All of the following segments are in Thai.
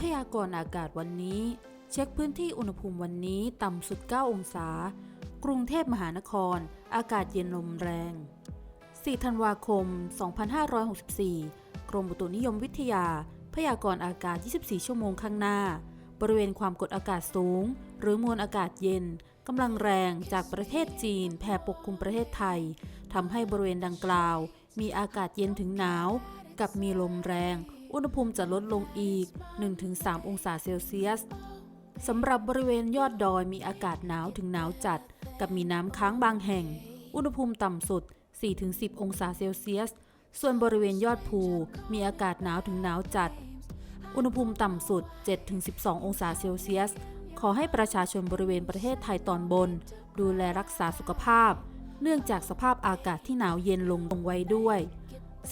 พยากรณ์อากาศวันนี้ เช็คพื้นที่อุณหภูมิวันนี้ต่ำสุด 9 องศา กรุงเทพมหานคร อากาศเย็นลมแรง 4 ธันวาคม 2564 กรมอุตุนิยมวิทยา พยากรณ์อากาศ 24 ชั่วโมงข้างหน้า บริเวณความกดอากาศสูง หรือมวลอากาศเย็นกำลังแรงจากประเทศจีนแผ่ปกคลุมประเทศไทยทำให้บริเวณดังกล่าว มีอากาศเย็นถึงหนาว กับมีลมแรง อุณหภูมิจะลดลงอีก 1-3 องศาเซลเซียสสำหรับบริเวณยอดดอยมีอากาศหนาวถึงหนาวจัด กับมีน้ำค้างบางแห่ง อุณหภูมิต่ำสุด 4-10 องศาเซลเซียส ส่วนบริเวณยอดภูมีอากาศหนาวถึงหนาวจัด อุณหภูมิต่ำสุด 7-12 องศาเซลเซียส ขอให้ประชาชนบริเวณประเทศไทยตอนบน ดูแลรักษาสุขภาพ เนื่องจากสภาพอากาศที่หนาวเย็นลงลงไว้ด้วย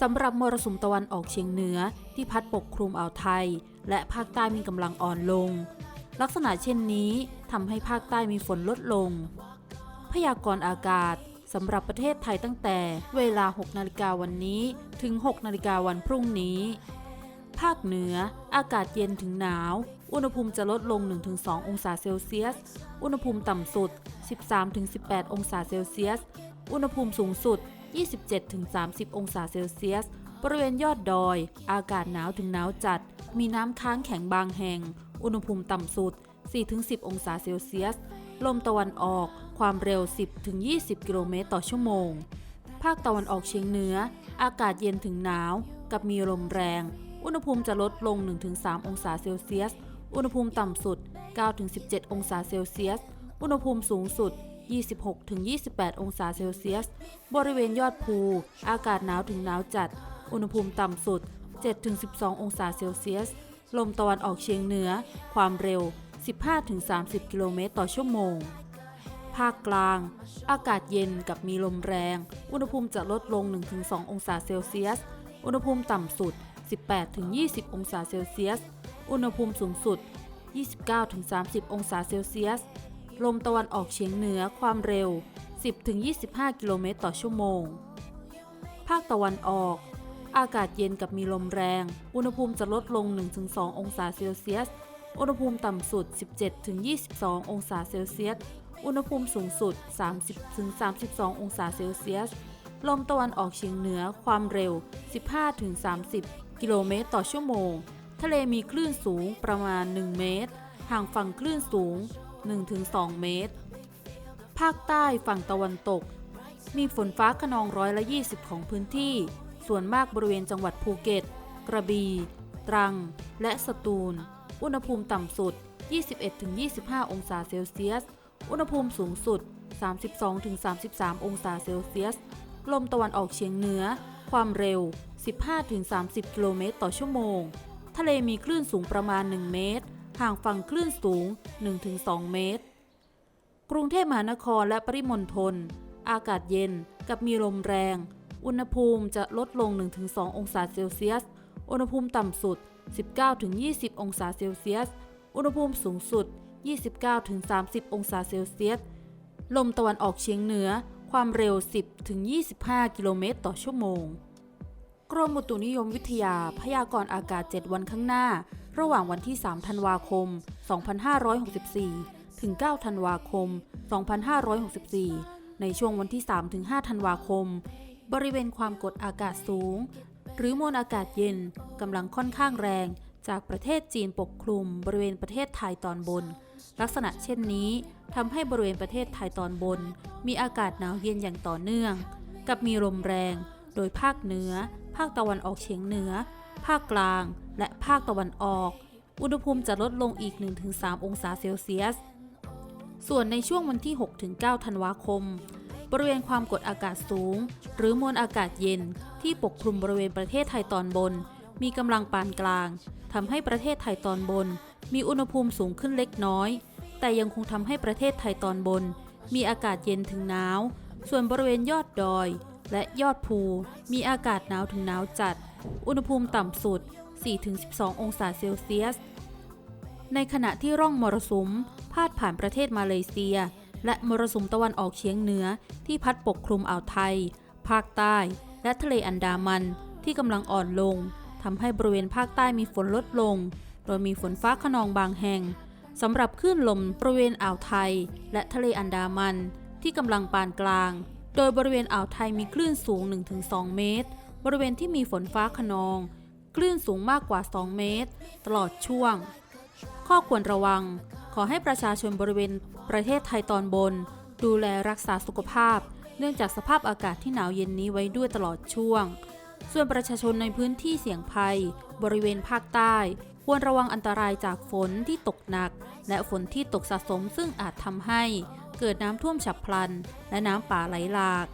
สำหรับมรสุมตะวันออกเฉียงเหนือที่พัดปกคลุมอ่าวไทย และภาคใต้มีกำลังอ่อนลง ลักษณะเช่นนี้ทำให้ภาคใต้มีฝนลดลง พยากรณ์อากาศสำหรับประเทศไทยตั้งแต่เวลา 6 นาฬิกาวันนี้ถึง 6 นาฬิกาวันพรุ่งนี้ ภาคเหนือ อากาศเย็นถึงหนาว อุณหภูมิจะลดลง 1-2 องศาเซลเซียส อุณหภูมิต่ำสุด 13-18 องศาเซลเซียส อุณหภูมิสูงสุด 27-30 องศาเซลเซียส บริเวณยอดดอย อากาศหนาวถึงหนาวจัด มีน้ำค้างแข็งบางแห่ง อุณหภูมิต่ำสุด 4-10 องศาเซลเซียส ลมตะวันออก ความเร็ว 10-20 กิโลเมตรต่อชั่วโมง ภาคตะวันออกเฉียงเหนือ อากาศเย็นถึงหนาว กับมีลมแรง อุณหภูมิจะลดลง 1-3 องศาเซลเซียส อุณหภูมิต่ำสุด 9-17 องศาเซลเซียส อุณหภูมิสูงสุด 26-28 องศาเซลเซียส บริเวณยอดภู อากาศหนาวถึงหนาวจัด อุณหภูมิต่ำสุด 7-12 องศาเซลเซียส ลมตะวันออกเฉียงเหนือ ความเร็ว 15-30 กิโลเมตรต่อชั่วโมง ภาคกลาง อากาศเย็นกับมีลมแรง อุณหภูมิจะลดลง 1-2 องศาเซลเซียส อุณหภูมิต่ำสุด 18-20 องศาเซลเซียส อุณหภูมิสูงสุด 29-30 องศาเซลเซียส ลมตะวันออกเฉียงเหนือความเร็ว 10-25 กิโลเมตรต่อชั่วโมง ภาคตะวันออก อากาศเย็นกับมีลมแรง อุณหภูมิจะลดลง 1-2 องศาเซลเซียส อุณหภูมิต่ำสุด 17-22 องศาเซลเซียส อุณหภูมิสูงสุด 30-32 องศาเซลเซียส ลมตะวันออกเฉียงเหนือความเร็ว 15-30 กิโลเมตรต่อชั่วโมง ทะเลมีคลื่นสูงประมาณ 1 เมตร ห่างฝั่งคลื่นสูง 1-2 เมตร ภาคใต้ฝั่งตะวันตก มีฝนฟ้าขนองร้อยละ 20 ของพื้นที่ ส่วนมากบริเวณจังหวัดภูเก็ต กระบี่ ตรัง และสตูล อุณหภูมิต่ำสุด 21-25 องศาเซลเซียส อุณหภูมิสูงสุด 32-33 องศาเซลเซียส ลมตะวันออกเฉียงเหนือ ความเร็ว 15-30 กิโลเมตรต่อชั่วโมง ทะเลมีคลื่นสูงประมาณ 1 เมตร ห่างฝั่งคลื่นสูง 1-2 เมตร กรุงเทพมหานครและปริมณฑลอากาศเย็นกับมีลมแรง อุณหภูมิจะลดลง 1-2 องศาเซลเซียส อุณหภูมิต่ำสุด 19-20 องศาเซลเซียส อุณหภูมิสูงสุด 29-30 องศาเซลเซียส ลมตะวันออกเฉียงเหนือความเร็ว 10-25 กิโลเมตรต่อชั่วโมง กรมอุตุนิยมวิทยาพยากรณ์อากาศ 7 วันข้างหน้า ระหว่างวันที่ 3 ธันวาคม 2564 ถึง 9 ธันวาคม 2564 ในช่วงวันที่ 3 ถึง 5 ธันวาคม บริเวณความกดอากาศสูง หรือมวลอากาศเย็นกำลังค่อนข้างแรง จากประเทศจีนปกคลุมบริเวณประเทศไทยตอนบน ลักษณะเช่นนี้ทำให้บริเวณประเทศไทยตอนบน มีอากาศหนาวเย็นอย่างต่อเนื่อง กับมีลมแรง โดยภาคเหนือ ภาคตะวันออกเฉียงเหนือ ภาคกลาง และภาคตะวันออก อุณหภูมิจะลดลงอีก 1-3 องศาเซลเซียส ส่วนในช่วงวันที่ 6-9 ธันวาคม บริเวณความกดอากาศสูง หรือมวลอากาศเย็นที่ปกคลุมบริเวณประเทศไทยตอนบน มีกำลังปานกลางทำให้ประเทศไทยตอนบน มีอุณหภูมิสูงขึ้นเล็กน้อย แต่ยังคงทำให้ประเทศไทยตอนบน มีอากาศเย็นถึงหนาว ส่วนบริเวณยอดดอย และยอดภู มีอากาศหนาวถึงหนาวจัด อุณหภูมิต่ำสุด 4-12 องศาเซลเซียส ในขณะที่ร่องมรสุม พาดผ่านประเทศมาเลเซีย และมรสุมตะวันออกเฉียงเหนือที่พัดปกคลุมอ่าวไทย ภาคใต้ และทะเลอันดามันที่กำลังอ่อนลงทำให้บริเวณภาคใต้มีฝนลดลง โดยมีฝนฟ้าขนองบางแห่งสำหรับคลื่นลมบริเวณอ่าวไทย และทะเลอันดามันที่กำลังปานกลาง โดยบริเวณอ่าวไทยมีคลื่นสูง 1-2 เมตร บริเวณที่มีฝนฟ้าขนอง คลื่นสูงมากกว่า 2 เมตร ตลอดช่วง ข้อควรระวัง ขอให้ประชาชนบริเวณประเทศไทยตอนบน ดูแลรักษาสุขภาพ เนื่องจากสภาพอากาศที่หนาวเย็นนี้ไว้ด้วยตลอดช่วง ส่วนประชาชนในพื้นที่เสี่ยงภัย บริเวณภาคใต้ ควรระวังอันตรายจากฝนที่ตกหนัก และฝนที่ตกสะสมซึ่งอาจทำให้เกิดน้ำท่วมฉับพลัน และน้ำป่าไหลหลาก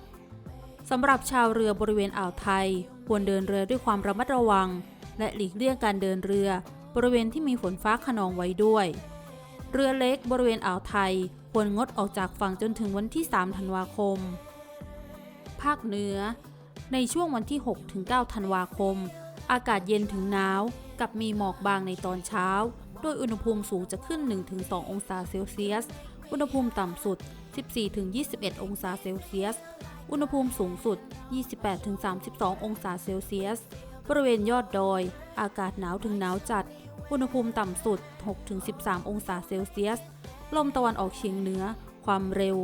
สำหรับชาวเรือบริเวณอ่าวไทย ควรเดินเรือด้วยความระมัดระวัง และหลีกเลี่ยงการเดินเรือบริเวณที่มีฝนฟ้าขนองไว้ด้วย เรือเล็กบริเวณอ่าวไทย ควรงดออกจากฝั่งจนถึงวันที่ 3 ธันวาคม ภาคเหนือ ในช่วงวันที่6ถึง9ธันวาคม อากาศเย็นถึงหนาวกับมีหมอกบางในตอนเช้า โดยอุณหภูมิสูงจะขึ้น 1-2 องศาเซลเซียส อุณหภูมิต่ำสุด 14-21 องศาเซลเซียส อุณหภูมิสูงสุด 28-32 องศาเซลเซียส บริเวณยอดดอย อากาศหนาวถึงหนาวจัด อุณหภูมิต่ำสุด 6-13 องศาเซลเซียส ลมตะวันออกเฉียงเหนือ ความเร็ว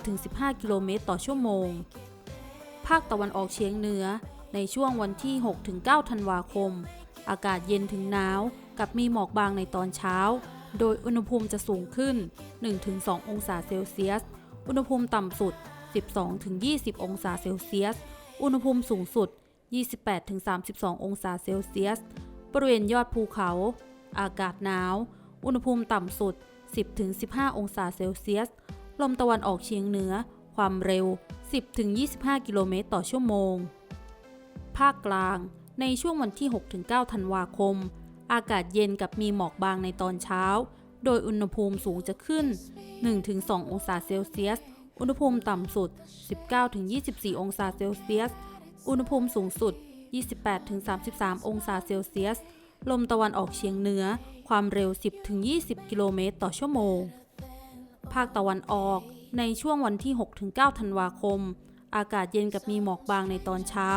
10-15 กิโลเมตรต่อชั่วโมง ภาคตะวันออกเฉียงเหนือ ในช่วงวันที่ 6-9 ธันวาคม อากาศเย็นถึงหนาว กับมีหมอกบางในตอนเช้า โดยอุณหภูมิจะสูงขึ้น 1-2 องศาเซลเซียส อุณหภูมิต่ำสุด 12-20 องศาเซลเซียส อุณหภูมิสูงสุด 28-32 องศาเซลเซียส บริเวณยอดภูเขา อากาศหนาว อุณหภูมิต่ำสุด 10-15 องศาเซลเซียส ลมตะวันออกเฉียงเหนือ ความเร็ว 10-25 กิโลเมตรต่อชั่วโมง ภาคกลาง ในช่วงวันที่ 6-9 ธันวาคม อากาศเย็นกับมีหมอกบางในตอนเช้า โดยอุณหภูมิสูงจะขึ้น 1-2 องศาเซลเซียส อุณหภูมิต่ำสุด 19-24 องศาเซลเซียส อุณหภูมิสูงสุด 28-33 องศาเซลเซียส ลมตะวันออกเฉียงเหนือ ความเร็ว 10-20 กิโลเมตรต่อชั่วโมง ภาคตะวันออก ในช่วงวันที่ 6-9 ธันวาคม อากาศเย็นกับมีหมอกบางในตอนเช้า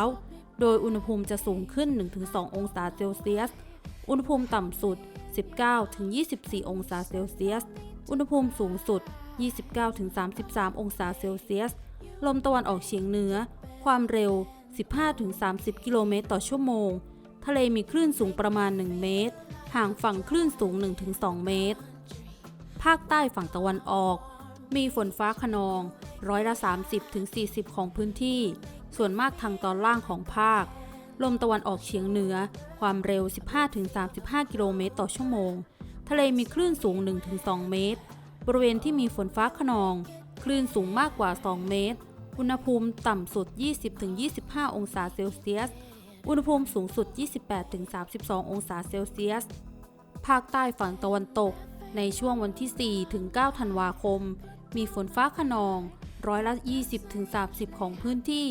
โดยอุณหภูมิจะสูงขึ้น 1-2 องศาเซลเซียส อุณหภูมิต่ำสุด 19-24 องศาเซลเซียส อุณหภูมิสูงสุด 29-33 องศาเซลเซียส ลมตะวันออกเฉียงเหนือ ความเร็ว 15-30 กิโลเมตรต่อชั่วโมง ทะเลมีคลื่นสูงประมาณ 1 เมตร ห่างฝั่งคลื่นสูง 1-2 เมตร ภาคใต้ฝั่งตะวันออก มีฝนฟ้าขนอง ร้อยละ 30-40 ของพื้นที่ ส่วนมากทางตอนล่างของภาค ลมตะวันออกเฉียงเหนือ ความเร็ว 15-35 กิโลเมตรต่อชั่วโมง ทะเลมีคลื่นสูง 1-2 เมตร บริเวณที่มีฝนฟ้าขนอง คลื่นสูงมากกว่า 2 เมตร อุณหภูมิต่ำสุด 20-25 องศาเซลเซียส อุณหภูมิสูงสุด 28-32 องศาเซลเซียส ภาคใต้ฝั่งตะวันตก ในช่วงวันที่4ถึง9ธันวาคม มีฝนฟ้าขนอง ร้อยละ 20ถึง30 ของพื้นที่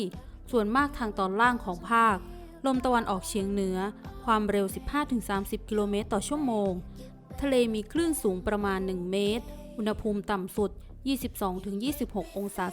ส่วนมากทางตอนล่างของภาค ลมตะวันออกเฉียงเหนือ ความเร็ว 15-30 กิโลเมตรต่อชั่วโมง ทะเลมีคลื่นสูงประมาณ 1 เมตร อุณหภูมิต่ำสุด 22-26 องศา